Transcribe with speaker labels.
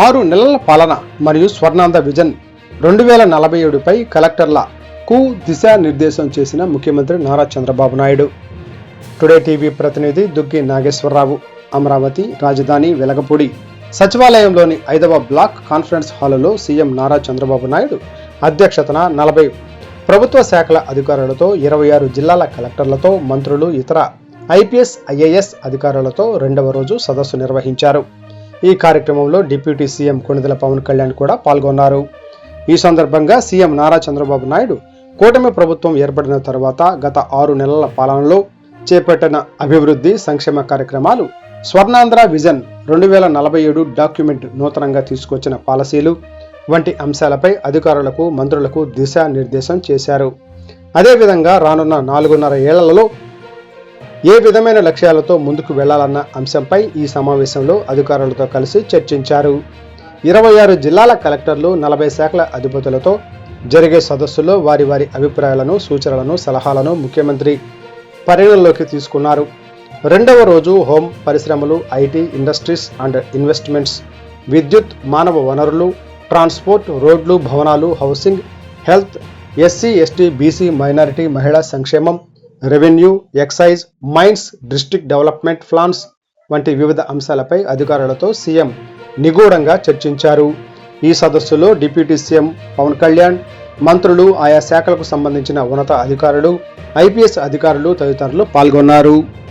Speaker 1: ఆరు నెలల పాలన మరియు స్వర్ణాంధ విజన్ రెండు వేల నలభై ఏడుపై కలెక్టర్ల కు దిశానిర్దేశం చేసిన ముఖ్యమంత్రి నారా చంద్రబాబు నాయుడు. టుడే టీవీ ప్రతినిధి దుగ్గి నాగేశ్వరరావు అమరావతి రాజధాని వెలగపూడి. సచివాలయంలోని ఐదవ బ్లాక్ కాన్ఫరెన్స్ హాలులో సీఎం నారా చంద్రబాబు నాయుడు అధ్యక్షతన నలభై ప్రభుత్వ శాఖల అధికారులతో ఇరవై ఆరు జిల్లాల కలెక్టర్లతో మంత్రులు ఇతర ఐపీఎస్ ఐఏఎస్ అధికారులతో రెండవ రోజు సదస్సు నిర్వహించారు. ఈ కార్యక్రమంలో డిప్యూటీ సీఎం కొణిదల పవన్ కళ్యాణ్ కూడా పాల్గొన్నారు. ఈ సందర్భంగా సీఎం నారా చంద్రబాబు నాయుడు కూటమి ప్రభుత్వం ఏర్పడిన తర్వాత గత ఆరు నెలల పాలనలో చేపట్టిన అభివృద్ధి సంక్షేమ కార్యక్రమాలు స్వర్ణాంధ్ర విజన్ రెండు వేల నలభై ఏడు డాక్యుమెంట్ నూతనంగా తీసుకొచ్చిన పాలసీలు వంటి అంశాలపై అధికారులకు మంత్రులకు దిశానిర్దేశం చేశారు. అదేవిధంగా రానున్న నాలుగున్నర ఏళ్ళలో ఏ విధమైన లక్ష్యాలతో ముందుకు వెళ్ళాలన్న అంశంపై ఈ సమావేశంలో అధికారులతో కలిసి చర్చించారు. ఇరవై ఆరు జిల్లాల కలెక్టర్లు నలభై శాఖల అధిపతులతో జరిగే సదస్సులో వారి వారి అభిప్రాయాలను సూచనలను సలహాలను ముఖ్యమంత్రి పరిగణలోకి తీసుకున్నారు. రెండవ రోజు హోం పరిశ్రమలు ఐటీ ఇండస్ట్రీస్ అండ్ ఇన్వెస్ట్మెంట్స్ విద్యుత్ మానవ వనరులు ట్రాన్స్పోర్ట్ రోడ్లు భవనాలు housing health SC ST BC minority మహిళా సంక్షేమం revenue excise mines district development plans వంటి వివిధ అంశాలపై అధికారులతో సీఎం నిగూఢంగా చర్చించారు. ఈ సదస్సులో డిప్యూటీ సీఎం పవన్ కళ్యాణ్ మంత్రులు ఆయా శాఖలకు సంబంధించిన ఉన్నత అధికారులు ఐపీఎస్ అధికారులు తదితరులు పాల్గొన్నారు.